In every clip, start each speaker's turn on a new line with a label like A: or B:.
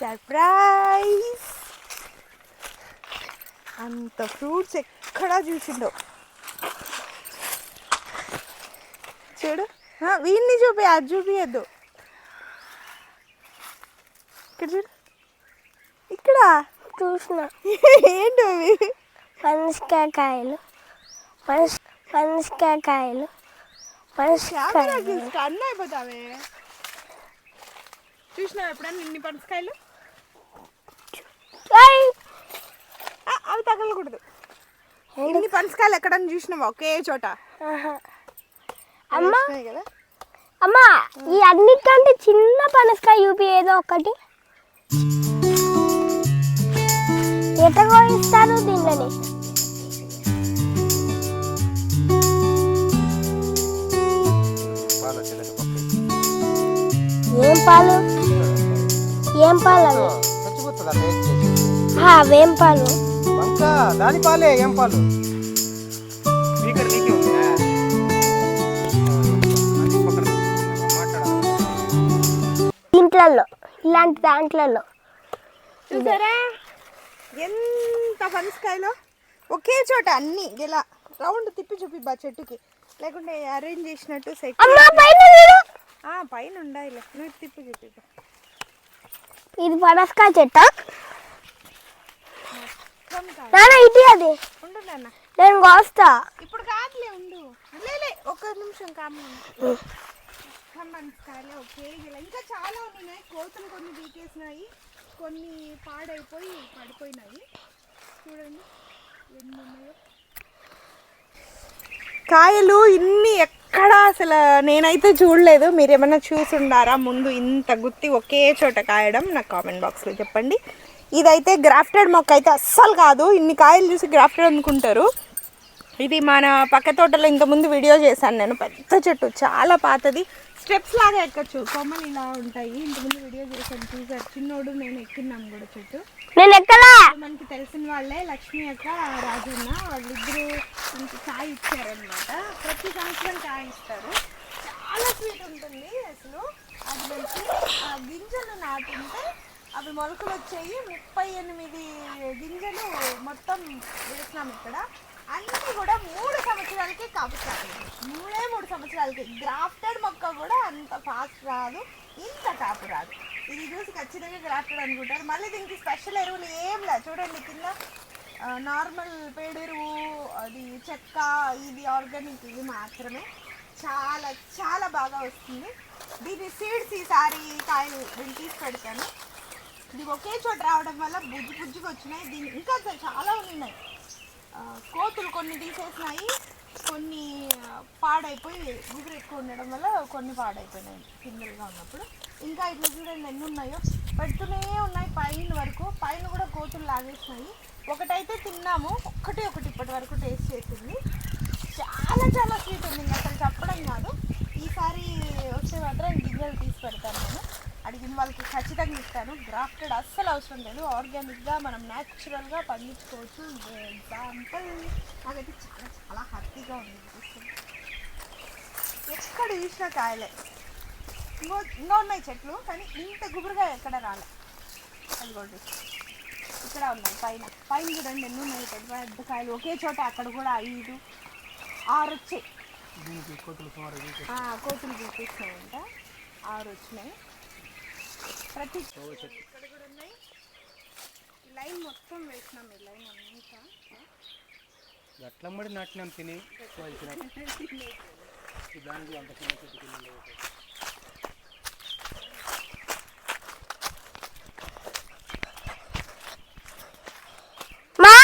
A: Surprise అంత fruits ఎక్కడా చూసిండో. చూడు. వీడిని చూపి అది చూపియద్దు. ఇక్కడ చూడు. ఇక్కడ.
B: చూసిన.
A: ఏంటి అవి?
B: పనసకాయలు. పనస పనసకాయలు. పనసకాయలు.
A: అన్న అయిపోతావే. చూసినావు ఎప్పుడన్నా ఇన్ని పనసకాయలు? అవి తగలకూడదు. ఇన్ని పనసకాయలు ఎక్కడన్నా చూసినావా? ఒకే చోట.
B: అమ్మా!
A: కదా.
B: అమ్మా ఈ అన్నిటికంటే చిన్న పనసకాయ చూపి ఏదో ఒకటి. ఎట కోయిస్తారు దీనిని ఏం పాలు? ఏం పాలు అవి? అవేం పాలు?
C: దాని పాలే ఏం పాలు? ఇక్కడ నీకే ఉందా
B: దీంట్లలో ఇలాంటి దాంట్లలో
A: చూసారా? ఎంత పనసకాయలు ఒకే చోట అన్ని ఇలా రౌండ్ తిప్పి చూపి బా చెట్టుకి. లేకుంటే అరేంజ్ చేసినట్టు
B: పైన
A: ఉండాలి నువ్వు తిప్పి చూపి.
B: ఇది పనసకాయ చెట్ట. నాన్న ఇది అది.
A: ఉండు నాన్న.
B: నేను కోస్తా.
A: ఇప్పుడు కాదులే ఉండు. లేలే ఒక్క నిమిషం కామ్మ ఒకే ఇలా. ఇంకా చాలా ఉన్నాయి. కోతులు కొన్ని పీకేసినాయి కొన్ని పాడైపోయి పడిపోయినాయి. చూడండి ఎన్ని ఉన్నాయో. కాయలు ఇన్ని ఎక్కడ అసలు నేనైతే చూడలేదు. మీరు ఏమైనా చూసుండారా? ముందు ఇంత గుత్తి ఒకే చోట కాయడం నాకు కామెంట్ బాక్స్లో చెప్పండి. ఇదైతే గ్రాఫ్టెడ్ మొక్క అయితే అస్సలు కాదు. ఇన్ని కాయలు చూసి గ్రాఫ్టెడ్ అనుకుంటారు. ఇది మన పక్క తోటలో ఇంతకుముందు వీడియో చేశాను నేను. పెద్ద చెట్టు చాలా పాతది. స్టెప్స్ లాగా ఎక్కచ్చు. కొమ్మలు ఇలా ఉంటాయి. ఇంతకుముందు వీడియో చేశాను. చూసారు. చిన్నోడు నేను ఎక్కినాం కూడా చెట్టు.
B: నేను ఎక్కడా
A: మనకి తెలిసిన వాళ్ళే లక్ష్మి అక్క రాజన్న వాళ్ళిద్దరూ మనకి కాయ ఇచ్చారనమాట ప్రతి సంవత్సరం కాయ ఇస్తారు. చాలా స్వీట్ ఉంటుంది అసలు. అది గింజలు నాటింటే అవి మొలకలు వచ్చాయి. ముప్పై ఎనిమిది గింజలు మొత్తం వేసినాం ఇక్కడ. అన్నీ కూడా మూడు సంవత్సరాలకి కాపుతాయి మూడే మూడు సంవత్సరాలకి. గ్రాఫ్టెడ్ మొక్క కూడా అంత ఫాస్ట్ రాదు. ఇంత కాపు రాదు. ఇది చూసి ఖచ్చితంగా గ్రాఫ్టెడ్ అనుకుంటారు. మళ్ళీ దీనికి స్పెషల్ ఎరువులు ఏం లేదు చూడండి కింద నార్మల్ పేడెరువు అది చెక్క ఇది ఆర్గానిక్ ఇది మాత్రమే. చాలా చాలా బాగా వస్తుంది. దీని సీడ్స్ ఈసారి కాయలు నేను తీసి పెడతాను. ఇది ఒకే చోట రావడం వల్ల బుజ్జి బుజ్జిగా వచ్చినాయి. దీని ఇంకా చాలా ఉన్నాయి. కోతులు కొన్ని తీసేసినాయి. కొన్ని పాడైపోయి గుబురు ఎక్కువ ఉండడం వల్ల కొన్ని పాడైపోయినాయి సింగిల్గా ఉన్నప్పుడు. ఇంకా ఇట్లా చూడండి ఎన్ని ఉన్నాయో. పెడుతూనే ఉన్నాయి పైన వరకు. పైన కూడా కోతులు లాగేసినాయి. ఒకటైతే తిన్నాము. ఒక్కటి ఒకటి ఇప్పటి వరకు టేస్ట్ చేసింది. చాలా చాలా స్వీట్ ఉంది. అసలు చెప్పడం కాదు. ఈసారి వస్తే మాత్రం గింజలు తీసి పెడతాను నేను. అడిగిన వాళ్ళకి ఖచ్చితంగా ఇస్తాను. గ్రాఫ్టెడ్ అస్సలు అవసరం లేదు. ఆర్గానిక్గా మనం న్యాచురల్గా పండించుకోవచ్చు. ఎగ్జాంపుల్ నాకైతే చాలా చాలా హ్యాపీగా ఉంది. ఎక్కడ చూసినా కాయలే. ఇంకో ఇంకా ఉన్నాయి చెట్లు కానీ ఇంత గుబురుగా ఎక్కడ రాలే. అదిగోండి. ఇక్కడ ఉన్నాయి పైన. పైన చూడండి ఎన్ని ఉన్నాయి. పెద్ద పెద్ద కాయలు. ఒకే చోట అక్కడ కూడా ఐదు ఆరు వచ్చాయి.
C: కోతులు
A: చూపిస్తున్నాయంట. ఆరు వచ్చినాయి. ప్రతి ఇక్కడ కూడా ఉన్నాయి. లైన్ మొత్తం వేసినాం ఈ లైన్ అంతా.
C: ఎట్లా మడి నాటినాం తిని. దానికి అంత చిన్న చెట్టు కింద ఉండేది.
B: మా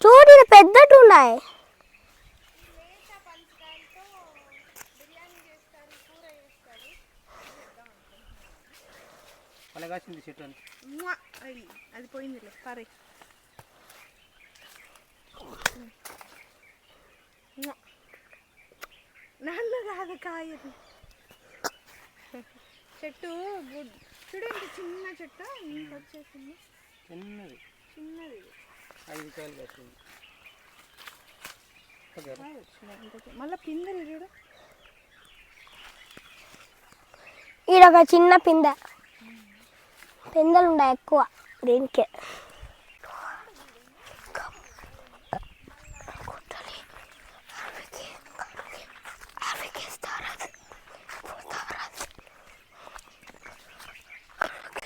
B: చూడు ఇది పెద్దట్టు ఉన్నాయి
A: లేత పంచకాయలతో బిర్యానీ చేస్తారు కూర చేస్తారు
C: కాసింది చెట్టు అని!
A: అది పోయిందిలే మ్వా! నాన్న కాదు కాయది. చెట్టు చూడండి చిన్న చెట్టు? ఇంత వచ్చేసింది?
C: చిన్నది.
A: చిన్నది.
C: ఐదు కాయలు కాసింది ఓకే
A: కాయ వచ్చినాయి ఇంకొక- మళ్ళీ పిందెలు చూడు.
B: ఈడ ఒక చిన్న పిందె. పిందెలు ఎక్కువ దీనికే.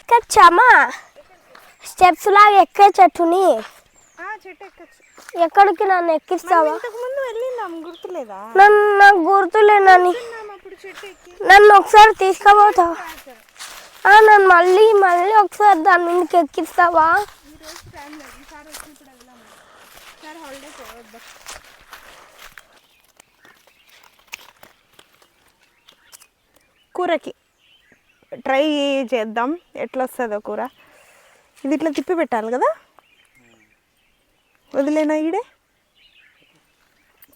B: ఎక్కచ్చామా స్టెప్స్ లాగా ఎక్కే చెట్టుని. ఎక్కడికి నన్ను ఎక్కిస్తావా?
A: గుర్తులేదా?
B: నన్ను నాకు
A: చెట్టు ఎక్కి
B: నన్ను ఒకసారి తీసుకుపోతావా నన్ను మళ్ళీ మళ్ళీ ఒకసారి దాని మీదకి ఎక్కిస్తావా?
A: కూరకి ట్రై చేద్దాం. ఎట్లా వస్తుందో కూర. ఇది ఇట్లా తిప్పి పెట్టాలి కదా? వదిలేనా ఈడే?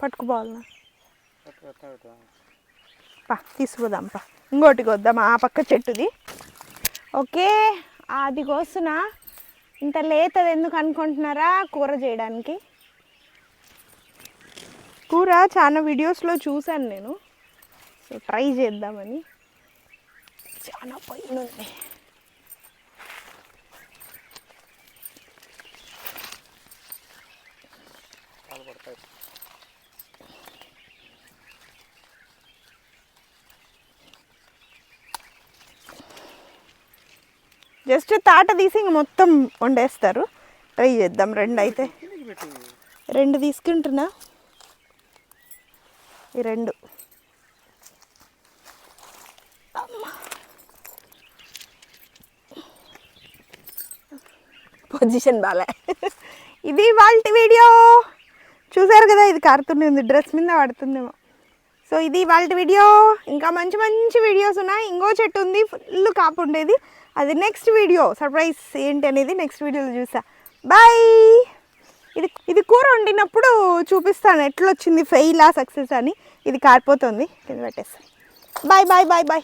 A: పట్టుకుపోవాలనా పా తీసుకుపోదాం పా. ఇంకోటికి వద్దాం ఆ పక్క చెట్టుది. ఓకే అది కోస్తున్నా ఇంత లేతది ఎందుకు అనుకుంటున్నారా కూర చేయడానికి? కూర చాలా వీడియోస్లో చూశాను నేను. సో ట్రై చేద్దామని. చాలా పైన ఉంది.
C: పడతాయి.
A: జస్ట్ తాట తీసి ఇంక మొత్తం వండేస్తారు. ట్రై చేద్దాం రెండు అయితే రెండు తీసుకుంటున్నా. ఈ రెండు. పొజిషన్ బాలే. ఇది వాళ్ళ వీడియో. చూసారు కదా ఇది కారుతుంది డ్రెస్ మీద పడుతుందేమో సో ఇది వాళ్ళ వీడియో. ఇంకా మంచి మంచి వీడియోస్ ఉన్నాయి. ఇంకో చెట్టు ఉంది ఫుల్ కాపు ఉండేది. అది నెక్స్ట్ వీడియో సర్ప్రైజ్ ఏంటి అనేది నెక్స్ట్ వీడియోలో చూసా. బాయ్ ఇది ఇది కూర వండినప్పుడు చూపిస్తాను. ఎట్లా వచ్చింది ఫెయిలా సక్సెస్ అని. ఇది కారిపోతుంది. కింద పెట్టేస్తాను బాయ్ బాయ్ బాయ్ బాయ్